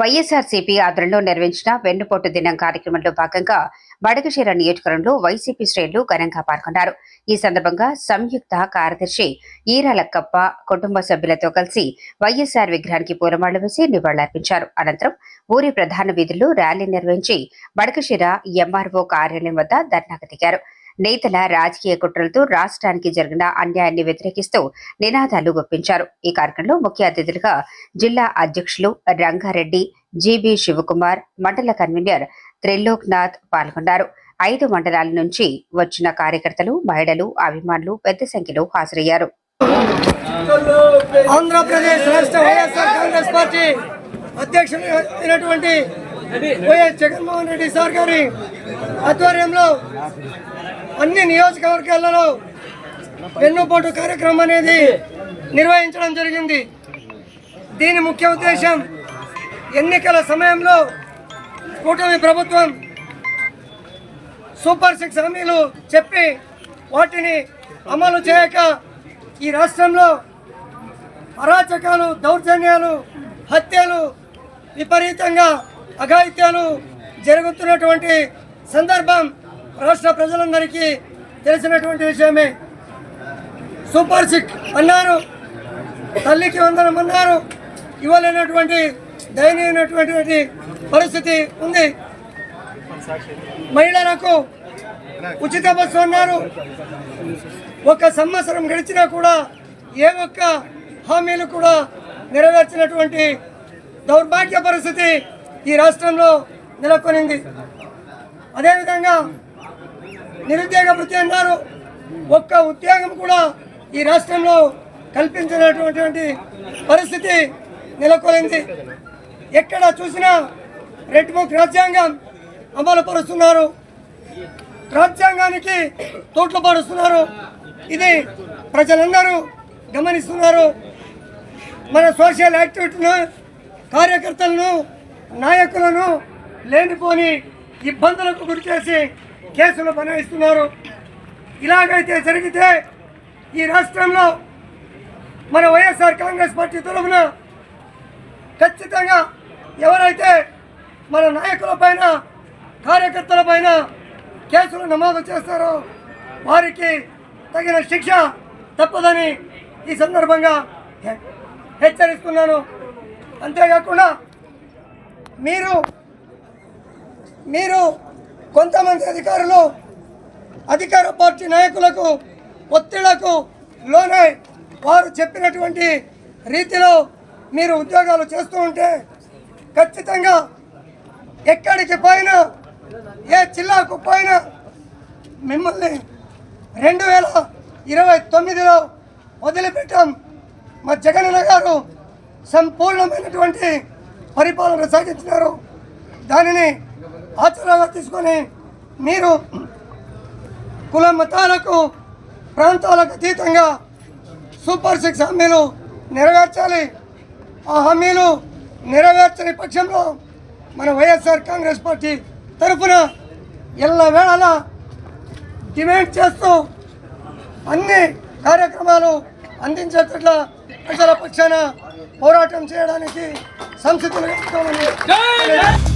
వైఎస్ఆర్సీపీ ఆధ్వర్యంలో నిర్వహించిన వెన్నుపోటు దినం కార్యక్రమంలో భాగంగా బడగశీర నియోజకవర్గంలో వైసీపీ శ్రేణులు ఘనంగా పాల్గొన్నారు. ఈ సందర్భంగా సంయుక్త కార్యదర్శి ఈరాలక్కప్ప కుటుంబ సభ్యులతో కలిసి వైఎస్ఆర్ విగ్రహానికి పూలమాళ్ళు వేసి నివాళులర్పించారు. అనంతరం ఊరి ప్రధాన వీధుల్లో ర్యాలీ నిర్వహించి బడగశీర ఎంఆర్ఓ కార్యాలయం వద్ద ధర్నాకు దిగారు. నేతల రాజకీయ కుట్రలతో రాష్ట్రానికి జరిగిన అన్యాయాన్ని వ్యతిరేకిస్తూ నినాదాలు గుప్పించారు. ఈ కార్యక్రమంలో ముఖ్య అతిథులుగా జిల్లా అధ్యక్షులు రంగారెడ్డి జీబీ శివకుమార్ మండల కన్వీనర్ త్రిలోక్నాథ్ పాల్గొన్నారు. ఐదు మండలాల నుంచి వచ్చిన కార్యకర్తలు మహిళలు అభిమానులు పెద్ద సంఖ్యలో హాజరయ్యారు. ఆంధ్రప్రదేశ్ రాష్ట్ర వైఎస్ఆర్ కాంగ్రెస్ పార్టీ అధ్యక్షులు అయినటువంటి వైఎస్ జగన్మోహన్ రెడ్డి సార్ గారి ఆధ్వర్యంలో అన్ని నియోజకవర్గాలలో వెన్నుపోటు కార్యక్రమం అనేది నిర్వహించడం జరిగింది. దీని ముఖ్య ఉద్దేశం ఎన్నికల సమయంలో కూటమి ప్రభుత్వం సూపర్ సిక్స్ హామీలు చెప్పి వాటిని అమలు చేయక ఈ రాష్ట్రంలో అరాచకాలు దౌర్జన్యాలు హత్యలు విపరీతంగా అఘాయిత్యాలు జరుగుతున్నటువంటి సందర్భం రాష్ట్ర ప్రజలందరికీ తెలిసినటువంటి విషయమే. సూపర్ సిక్ అన్నారు. తల్లికి వందనం అన్నారు. ఇవ్వలేనటువంటి దయనీయమైనటువంటి పరిస్థితి ఉంది. మహిళలకు ఉచిత బస్సు అన్నారు. ఒక సంవత్సరం గడిచినా కూడా ఏ ఒక్క హామీలు కూడా నెరవేర్చినటువంటి దౌర్భాగ్య పరిస్థితి ఈ రాష్ట్రంలో నెలకొనింది. అదేవిధంగా నిరుద్యోగ వృత్తి అన్నారు ఒక్క ఉద్యోగం కూడా ఈ రాష్ట్రంలో కల్పించినటువంటి పరిస్థితి నెలకొనింది. ఎక్కడ చూసినా రెడ్ బుక్ రాజ్యాంగం అమలు పరుస్తున్నారు. రాజ్యాంగానికి తోట్లు పరుస్తున్నారు ఇది ప్రజలందరూ గమనిస్తున్నారు. మన సోషల్ యాక్టివిటీను కార్యకర్తలను నాయకులను లేనిపోని ఇబ్బందులకు గురి చేసి కేసులు బనాయిస్తున్నారు. ఇలాగైతే జరిగితే ఈ రాష్ట్రంలో మన వైఎస్ఆర్ కాంగ్రెస్ పార్టీ తరఫున ఖచ్చితంగా ఎవరైతే మన నాయకుల పైన కార్యకర్తల పైన కేసులు నమోదు చేస్తారో వారికి తగిన శిక్ష తప్పదని ఈ సందర్భంగా హెచ్చరిస్తున్నాను. అంతేకాకుండా మీరు మీరు కొంతమంది అధికారులు అధికార పార్టీ నాయకులకు ఒత్తిళ్ళకు లోనై వారు చెప్పినటువంటి రీతిలో మీరు ఉద్యోగాలు చేస్తూ ఉంటే ఖచ్చితంగా ఎక్కడికి పోయినా ఏ జిల్లాకు పోయినా మిమ్మల్ని రెండు వేల ఇరవై తొమ్మిదిలో వదిలిపెట్టాం. మా జగనన్న గారు సంపూర్ణమైనటువంటి పరిపాలన సాగించినారు దానిని ఆచరణగా తీసుకొని మీరు కుల మతాలకు ప్రాంతాలకు అతీతంగా సూపర్ సిక్స్ హామీలు నెరవేర్చాలి. ఆ హామీలు నెరవేర్చని పక్షంలో మన వైఎస్ఆర్ కాంగ్రెస్ పార్టీ తరఫున ఎల్ల వేళలా డిమాండ్ చేస్తూ అన్ని కార్యక్రమాలు అందించేటట్ల ప్రజల పక్షాన పోరాటం చేయడానికి సంస్కృతి ఉంటామని